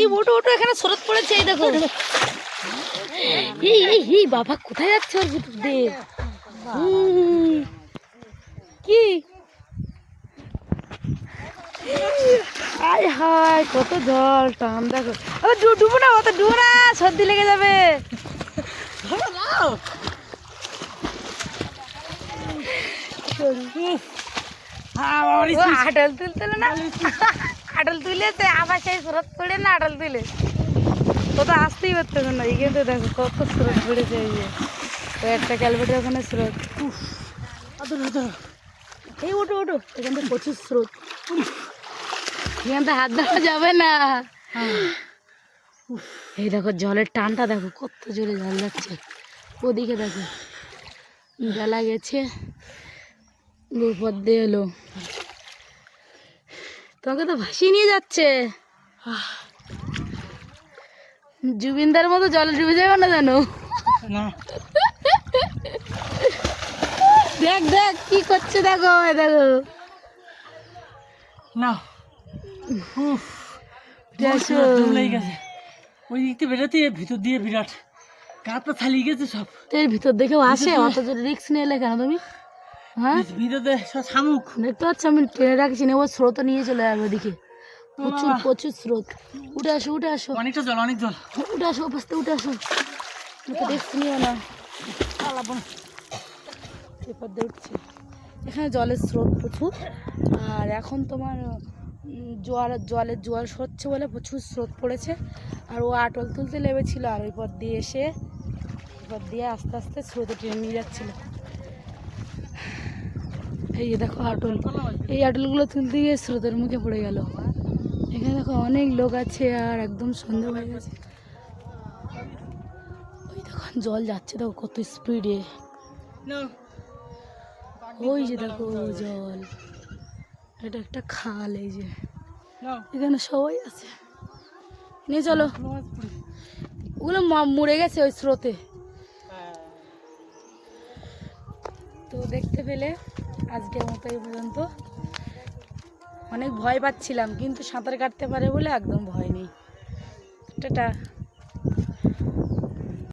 এই ওটো ওটো এখানে স্রোত পড়েছে এই দেখো। এই এই এই বাবা কোথায় যাচ্ছে ওর ভিতর দিয়ে কি? আয় হায় কত জল টান দেখো। আবার ডুবো না অত ডুবো না সর্দি লেগে যাবে। ও আটল তুলতে না। আটল তুলেছে আবার সেই স্রোত পড়ে না আডল তুলে ও তো আসতেই পারতেছে না এখানে তো দেখো কত স্রোত পড়েছে এই যে। তো একটা ক্যালবেটের ওখানে স্রোত। এই ওটো ওটো এখান থেকে প্রচুর স্রোত। এখান থেকে হাত দেওয়া যাবে না। এই দেখো জলের টানটা দেখো, কত জোরে জল যাচ্ছে। ওদিকে দেখো, বেলা গেছে উপর দিয়ে এলো। তোমাকে তো ভাসিয়ে নিয়ে যাচ্ছে। জুবিনদার মতো জলে ডুবে যাবে না জানো দেখ দেখ কি করছে দেখো দেখো। না উফ ওই দিক থেকে বেরোতে ভিতর দিয়ে বিরাট। কাপটা থালিয়ে গেছে সব। এর ভিতর দেখেও আসে অত জোরে রিক্স নিয়ে এলে কেন তুমি? হ্যাঁ? ভিতর সব শামুক। দেখতে পাচ্ছ আমি ট্রেনে রাখছি স্রোত নিয়ে চলে যাবে ওদিকে। প্রচুর প্রচুর স্রোত। উঠে আসো উঠে আসো। অনেকটা জল অনেক জল। উঠে আসো উঠে আসো। নিও না। দিয়ে উঠছে। এখানে জলের স্রোত প্রচুর। আর এখন তোমার জোয়ার জলের জোয়ার সরছে বলে প্রচুর স্রোত পড়েছে। আর ও আটল তুলতে লেবেছিল আর ওই পর দিয়ে এসে এরপর দিয়ে আস্তে আস্তে স্রোতে টেনে নিয়ে যাচ্ছিল। এই যে দেখো আটল। এই আটলগুলো তুলতে গিয়ে স্রোতের মুখে পড়ে গেল। এখানে দেখো অনেক লোক আছে আর একদম সন্ধ্যা হয়ে গেছে। ওই দেখো, জল যাচ্ছে দেখো কত স্পিডে ওই যে দেখো জল। এটা একটা খাল এই যে। এখানে সবাই আছে। নিয়ে চলো। ওগুলো মরে গেছে ওই স্রোতে। তো দেখতে পেলে আজকের মতো এই পর্যন্ত। অনেক ভয় পাচ্ছিলাম, কিন্তু সাঁতার কাটতে পারে বলে একদম ভয় নেই। টাটা।